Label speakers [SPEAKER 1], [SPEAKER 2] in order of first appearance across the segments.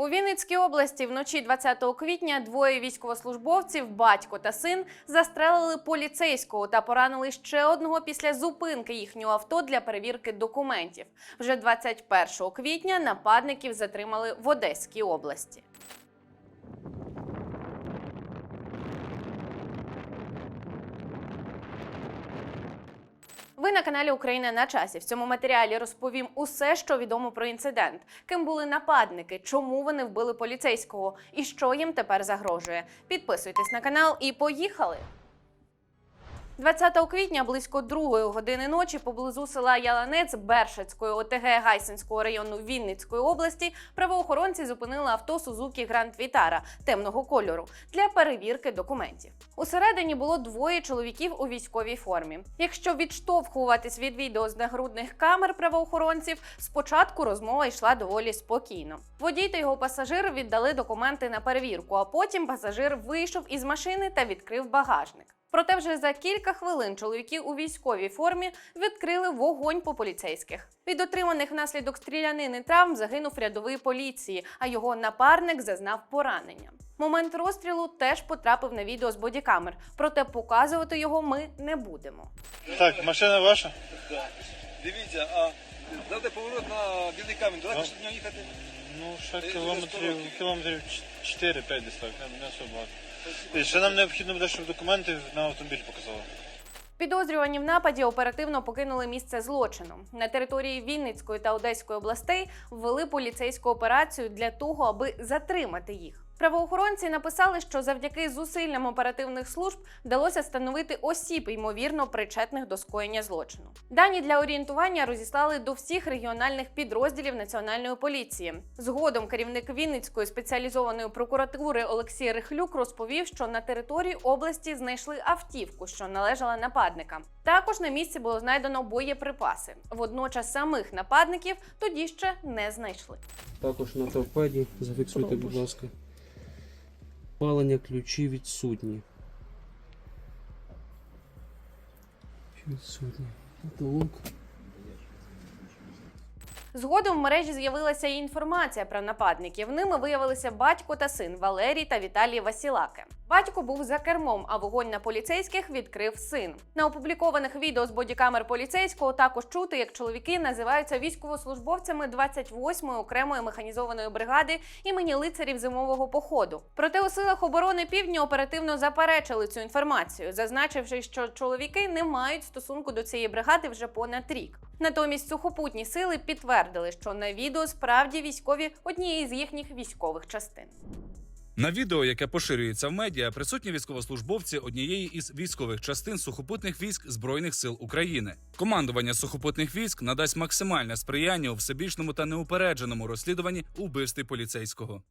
[SPEAKER 1] У Вінницькій області вночі 20 квітня двоє військовослужбовців, батько та син, застрелили поліцейського та поранили ще одного після зупинки їхнього авто для перевірки документів. Вже 21 квітня нападників затримали в Одеській області. Ви на каналі Україна на часі. В цьому матеріалі розповім усе, що відомо про інцидент, ким були нападники, чому вони вбили поліцейського і що їм тепер загрожує. Підписуйтесь на канал і поїхали. 20 квітня близько другої години ночі поблизу села Яланець Бершацької ОТГ Гайсинського району Вінницької області правоохоронці зупинили авто Сузукі Гранд Вітара темного кольору для перевірки документів. Усередині було двоє чоловіків у військовій формі. Якщо відштовхуватись від відео з нагрудних камер правоохоронців, спочатку розмова йшла доволі спокійно. Водій та його пасажир віддали документи на перевірку, а потім пасажир вийшов із машини та відкрив багажник. Проте вже за кілька хвилин чоловіки у військовій формі відкрили вогонь по поліцейських. Від отриманих внаслідок стрілянини травм загинув рядовий поліції, а його напарник зазнав поранення. Момент розстрілу теж потрапив на відео з бодікамер, проте показувати його ми не будемо.
[SPEAKER 2] Так, машина ваша?
[SPEAKER 3] Да. Дивіться, а треба поворот на білий камінь. Далеко
[SPEAKER 2] Ну.
[SPEAKER 3] від нього їхати.
[SPEAKER 2] Ну, ще
[SPEAKER 3] Е,
[SPEAKER 2] кілометрів, кілометрів 4-5 десь так, не, не особо ще нам необхідно буде, щоб документи на автомобіль показали.
[SPEAKER 1] Підозрювані в нападі оперативно покинули місце злочину. На території Вінницької та Одеської областей ввели поліцейську операцію для того, аби затримати їх. Правоохоронці написали, що завдяки зусиллям оперативних служб вдалося встановити осіб, ймовірно, причетних до скоєння злочину. Дані для орієнтування розіслали до всіх регіональних підрозділів національної поліції. Згодом керівник Вінницької спеціалізованої прокуратури Олексій Рихлюк розповів, що на території області знайшли автівку, що належала нападникам. Також на місці було знайдено боєприпаси. Водночас самих нападників тоді ще не знайшли.
[SPEAKER 4] Також на торпеді зафіксуйте, будь ласка. Палення ключі відсутні. Відсутні. Потолок.
[SPEAKER 1] Згодом в мережі з'явилася і інформація про нападників. Ними виявилися батько та син Валерій та Віталій Васілаки. Батько був за кермом, а вогонь на поліцейських відкрив син. На опублікованих відео з бодікамер поліцейського також чути, як чоловіки називаються військовослужбовцями 28-ї окремої механізованої бригади імені лицарів зимового походу. Проте у силах оборони півдня оперативно заперечили цю інформацію, зазначивши, що чоловіки не мають стосунку до цієї бригади вже понад рік. Натомість сухопутні сили підтвердили, що на відео справді військові однієї з їхніх військових частин.
[SPEAKER 5] На відео, яке поширюється в медіа, присутні військовослужбовці однієї із військових частин сухопутних військ Збройних сил України. Командування сухопутних військ надасть максимальне сприяння у всебічному та неупередженому розслідуванні у вбивстві поліцейського.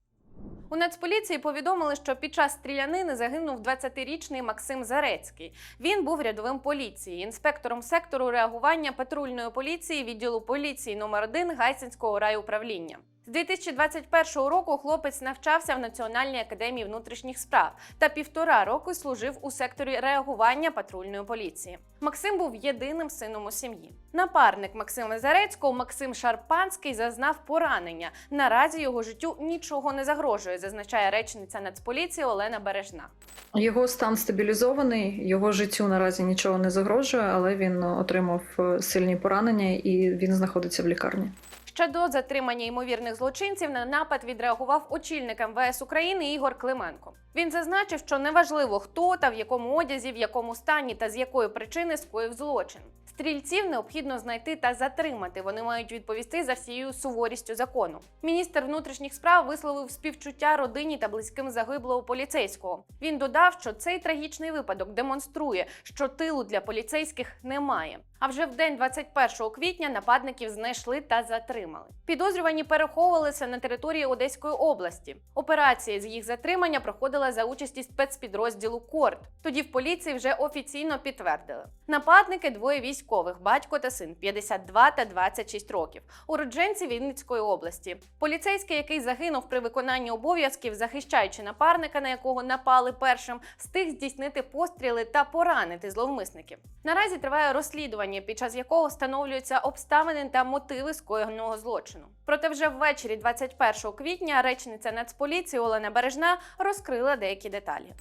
[SPEAKER 1] У Нацполіції повідомили, що під час стрілянини загинув 20-річний Максим Зарецький. Він був рядовим поліції, інспектором сектору реагування патрульної поліції відділу поліції номер 1 Гайсинського райуправління. З 2021 року хлопець навчався в Національній академії внутрішніх справ та півтора року служив у секторі реагування патрульної поліції. Максим був єдиним сином у сім'ї. Напарник Максима Зарецького Максим Шарпанський зазнав поранення. Наразі його життю нічого не загрожує, зазначає речниця Нацполіції Олена Бережна.
[SPEAKER 6] Його стан стабілізований, його життю наразі нічого не загрожує, але він отримав е, сильні поранення і він знаходиться в лікарні.
[SPEAKER 1] Ще до затримання ймовірних злочинців на напад відреагував очільник МВС України Ігор Клименко. Він зазначив, що неважливо хто та в якому одязі, в якому стані та з якої причини скоїв злочин. Стрільців необхідно знайти та затримати. Вони мають відповісти за всією суворістю закону. Міністр внутрішніх справ висловив співчуття родині та близьким загиблого поліцейського. Він додав, що цей трагічний випадок демонструє, що тилу для поліцейських немає. А вже в день 21 квітня нападників знайшли та затримали. Підозрювані переховувалися на території Одеської області. Операція з їх затримання проходила за участі спецпідрозділу Корд. Тоді в поліції вже офіційно підтвердили. Нападники двоє військових, батько та син 52 та 26 років, уродженці Вінницької області. Поліцейський, який загинув при виконанні обов'язків, захищаючи напарника, на якого напали першим, встиг здійснити постріли та поранити зловмисників. Наразі триває розслідування, під час якого встановлюються обставини та мотиви скоєного скоєного злочину. Проте вже ввечері 21 квітня речниця Нацполіції Олена Бережна розкрила деякі деталі.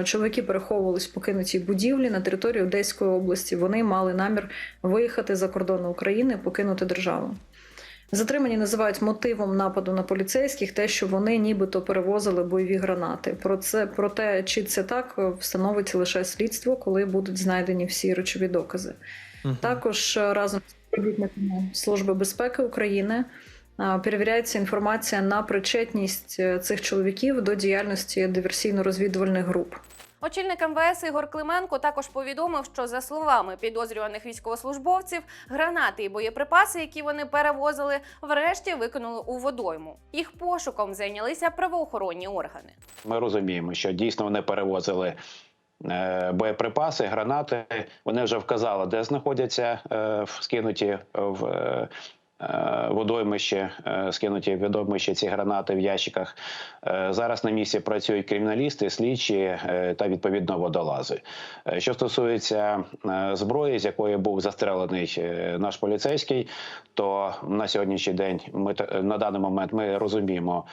[SPEAKER 6] Е, Чоловіки переховувались в покинутій будівлі на території Одеської області. Вони мали намір виїхати за кордони України, покинути державу. Затримані називають мотивом нападу на поліцейських те, що вони нібито перевозили бойові гранати. Про це про те, чи це так, встановить лише слідство, коли будуть знайдені всі речові докази. Також е, разом з співробітниками Служби безпеки України е, перевіряється інформація на причетність е, цих чоловіків до діяльності диверсійно-розвідувальних груп.
[SPEAKER 1] Очільник МВС Ігор Клименко також повідомив, що за словами підозрюваних військовослужбовців, гранати і боєприпаси, які вони перевозили, врешті викинули у водойму. Їх пошуком зайнялися правоохоронні органи.
[SPEAKER 7] Ми розуміємо, що дійсно вони перевозили боєприпаси, гранати. Вони вже вказали, де знаходяться е, в- е, водоймище, е, скинуті в водоймище ці гранати в ящиках. Е, Зараз на місці працюють криміналісти, слідчі та відповідно водолази. Що стосується зброї, з якої був застрелений наш поліцейський, то на сьогоднішній день ми на даний момент ми розуміємо,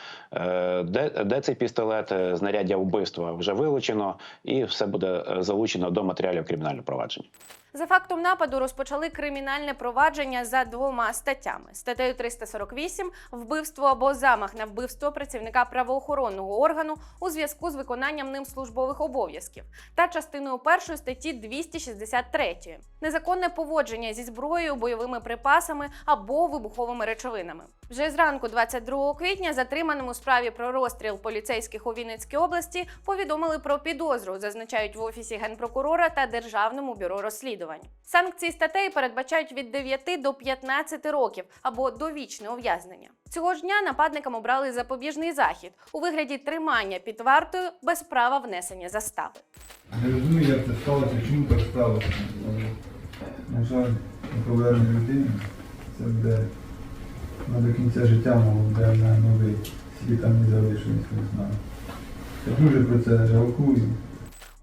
[SPEAKER 7] де, де цей пістолет, знаряддя вбивства вже вилучено, і все буде залучено до матеріалів кримінального провадження.
[SPEAKER 1] За фактом нападу розпочали кримінальне провадження за двома статтями: статтею 348 вбивство або замах на вбивство працівника правоохоронного органу у зв'язку з виконанням ним службових обов'язків, та частиною першої статті 263 незаконне поводження зі зброєю, бойовими припасами або вибуховими речовинами. Вже зранку, 22 квітня, затриманим у справі про розстріл поліцейських у Вінницькій області повідомили про підозру, зазначають в офісі генпрокурора та Державному бюро розслідувань. Санкції статей передбачають від 9 до 15 років або довічне ув'язнення. Цього ж дня нападникам обрали запобіжний захід у вигляді тримання під вартою без права внесення застави.
[SPEAKER 8] Не розумію, як це сталося, чому так сталося. На жаль, не повернення людини. Це буде на до кінця життя, мов буде на новий світ там не залишилось. Я дуже про це жалкую.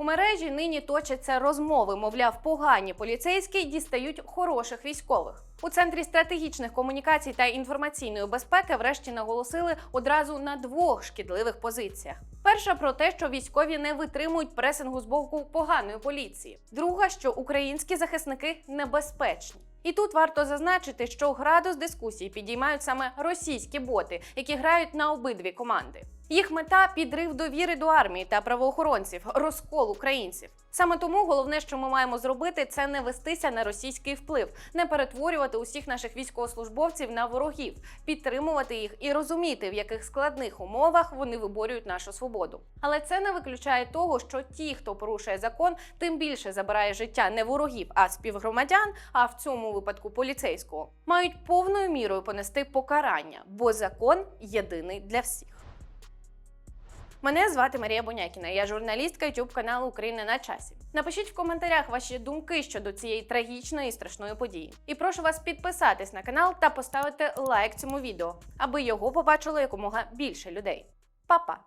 [SPEAKER 1] У мережі нині точаться розмови, мовляв, погані поліцейські дістають хороших військових. У центрі стратегічних комунікацій та інформаційної безпеки врешті наголосили одразу на двох шкідливих позиціях. Перша про те, що військові не витримують пресингу з боку поганої поліції. Друга, що українські захисники небезпечні. І тут варто зазначити, що градус дискусії підіймають саме російські боти, які грають на обидві команди. Їх мета підрив довіри до армії та правоохоронців, розкол українців. Саме тому головне, що ми маємо зробити, це не вестися на російський вплив, не перетворювати усіх наших військовослужбовців на ворогів, підтримувати їх і розуміти, в яких складних умовах вони виборюють нашу свободу. Але це не виключає того, що ті, хто порушує закон, тим більше забирає життя не ворогів, а співгромадян, а в цьому випадку поліцейського, мають повною мірою понести покарання, бо закон єдиний для всіх. Мене звати Марія Бонякіна. Я журналістка youtube каналу Україна на часі. Напишіть в коментарях ваші думки щодо цієї трагічної і страшної події. І прошу вас підписатись на канал та поставити лайк цьому відео, аби його побачило якомога більше людей. Па-па!